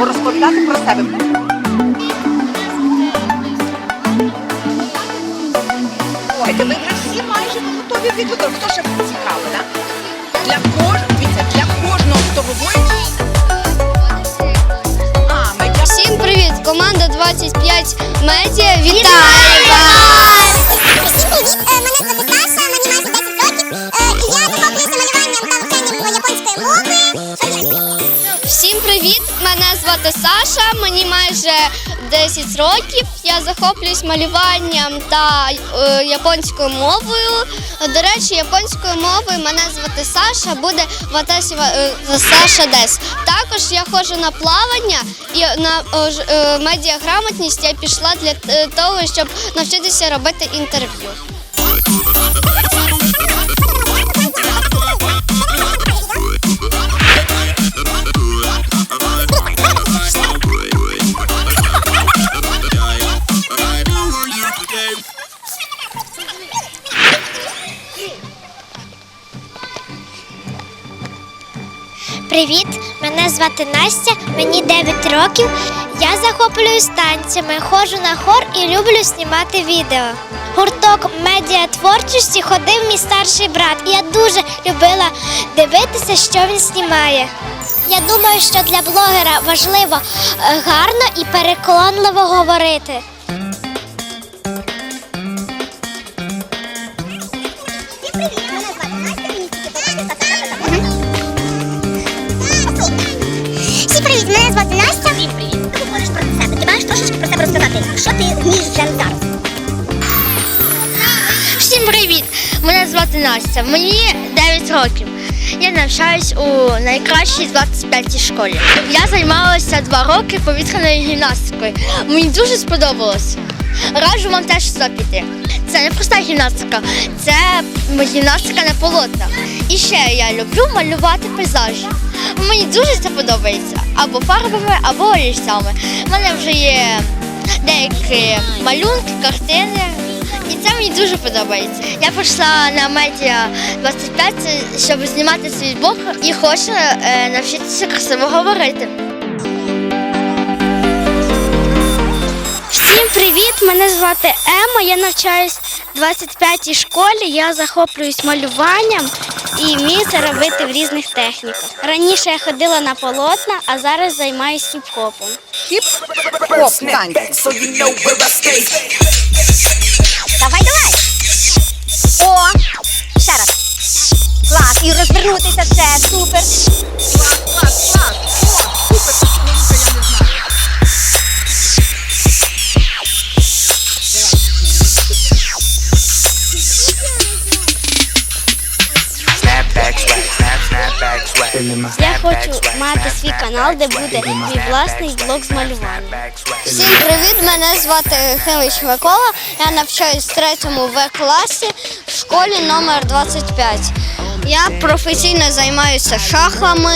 мову, бо розповідати про себе. Ой, ви вже всі майже готові відео. Хто ще цікаво, так? Для кожного, для кожного, хто говорить. А, ми Всім привіт! Команда 25 медіа вітає звати Саша, мені майже 10 років. Я захоплююсь малюванням та е, японською мовою. До речі, японською мовою мене звати Саша, буде Ватасі Ва- е, Саша Дес. Також я ходжу на плавання і на е, е, медіаграмотність я пішла для е, того, щоб навчитися робити інтерв'ю. Привіт! Мене звати Настя, мені 9 років. Я захоплююсь танцями, ходжу на хор і люблю знімати відео. Гурток медіа творчості ходив мій старший брат, і я дуже любила дивитися, що він знімає. Я думаю, що для блогера важливо е, гарно і переконливо говорити. Розказати. Що ти вмієш вже зараз? Всім привіт! Мене звати Настя. Мені 9 років. Я навчаюсь у найкращій 25-й школі. Я займалася 2 роки повітряною гімнастикою. Мені дуже сподобалось. Раджу вам теж сюди піти. Це не проста гімнастика, це гімнастика на полотна. І ще я люблю малювати пейзажі. Мені дуже це подобається. Або фарбами, або олівцями. У мене вже є деякі малюнки, картини. І це мені дуже подобається. Я прийшла на медіа 25, щоб знімати свій блог і хочу е, навчитися красиво говорити. Всім привіт! Мене звати Ема. Я навчаюсь в 25-й школі. Я захоплююсь малюванням і вмію це робити в різних техніках. Раніше я ходила на полотна, а зараз займаюся хіп-хопом. хіп-хоп танці. so you know where I stay. Давай, давай! О! Ще раз. Клас! І розвернутися ще. Супер! Snapback канал, де буде мій власний блог з малювання. Всім привіт! Мене звати Химич Микола. Я навчаюсь в третьому В класі в школі номер 25. Я професійно займаюся шахами.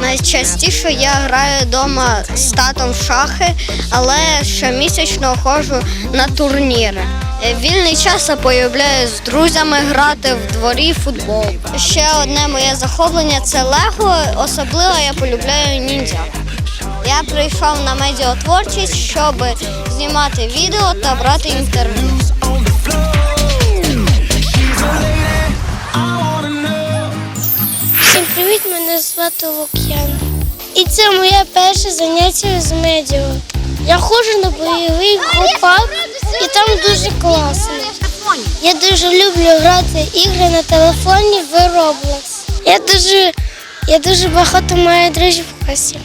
Найчастіше я граю вдома з татом в шахи, але щомісячно ходжу на турніри. Е, Вільний час я полюбляю з друзями грати в дворі футбол. Ще одне моє захоплення це Лего. Особливо я полюбляю ніндзя. Я прийшов на медіатворчість, щоб знімати відео та брати інтерв'ю. Всім привіт, мене звати Лук'ян. І це моє перше заняття з медіа. Я ходжу на бойовий гопак і там дуже класно. Я дуже люблю грати ігри на телефоні в Roblox. Я дуже, я дуже багато маю друзів в класі.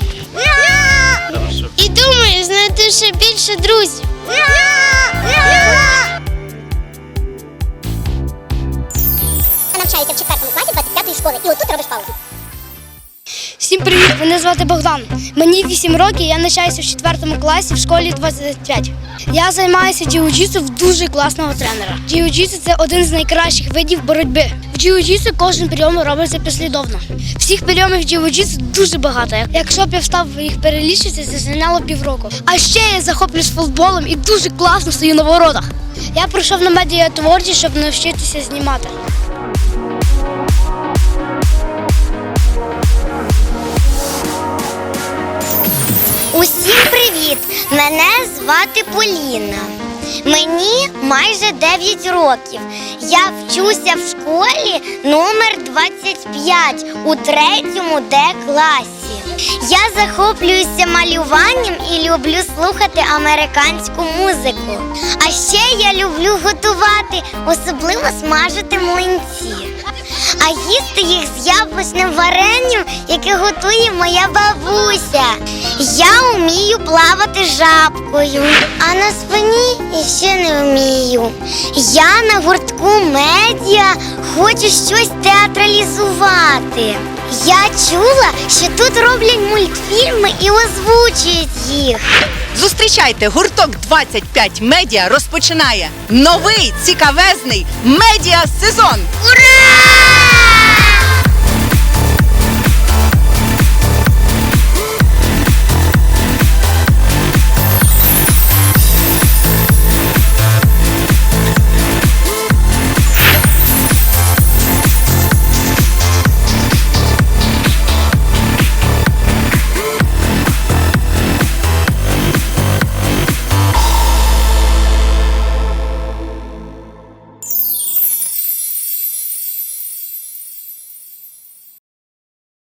І думаю, знайти ще більше друзів. Навчається в четвертому класі 25-ї школи. І отут робиш паузу. Всім привіт! Мене звати Богдан. Мені 8 років, я навчаюся в 4 класі в школі 25. Я займаюся джиу-джитсу в дуже класного тренера. Джиу-джитсу – це один з найкращих видів боротьби. В джиу-джитсу кожен прийом робиться послідовно. Всіх прийомів джиу-джитсу дуже багато. Якщо б я встав їх перелічити, це зайняло півроку. А ще я захоплююсь футболом і дуже класно стою на воротах. Я прийшов на медіатворчість, щоб навчитися знімати. Мене звати Поліна. Мені майже 9 років. Я вчуся в школі номер 25 у третьому Д класі. Я захоплююся малюванням і люблю слухати американську музику. А ще я люблю готувати, особливо смажити млинці. А їсти їх з яблучним варенням, яке готує моя бабуся. Я вмію плавати жабкою, а на спині ще не вмію. Я на гуртку медіа хочу щось театралізувати. Я чула, що тут роблять мультфільми і озвучують їх. Зустрічайте, гурток 25 медіа розпочинає новий цікавезний медіа сезон. Ура!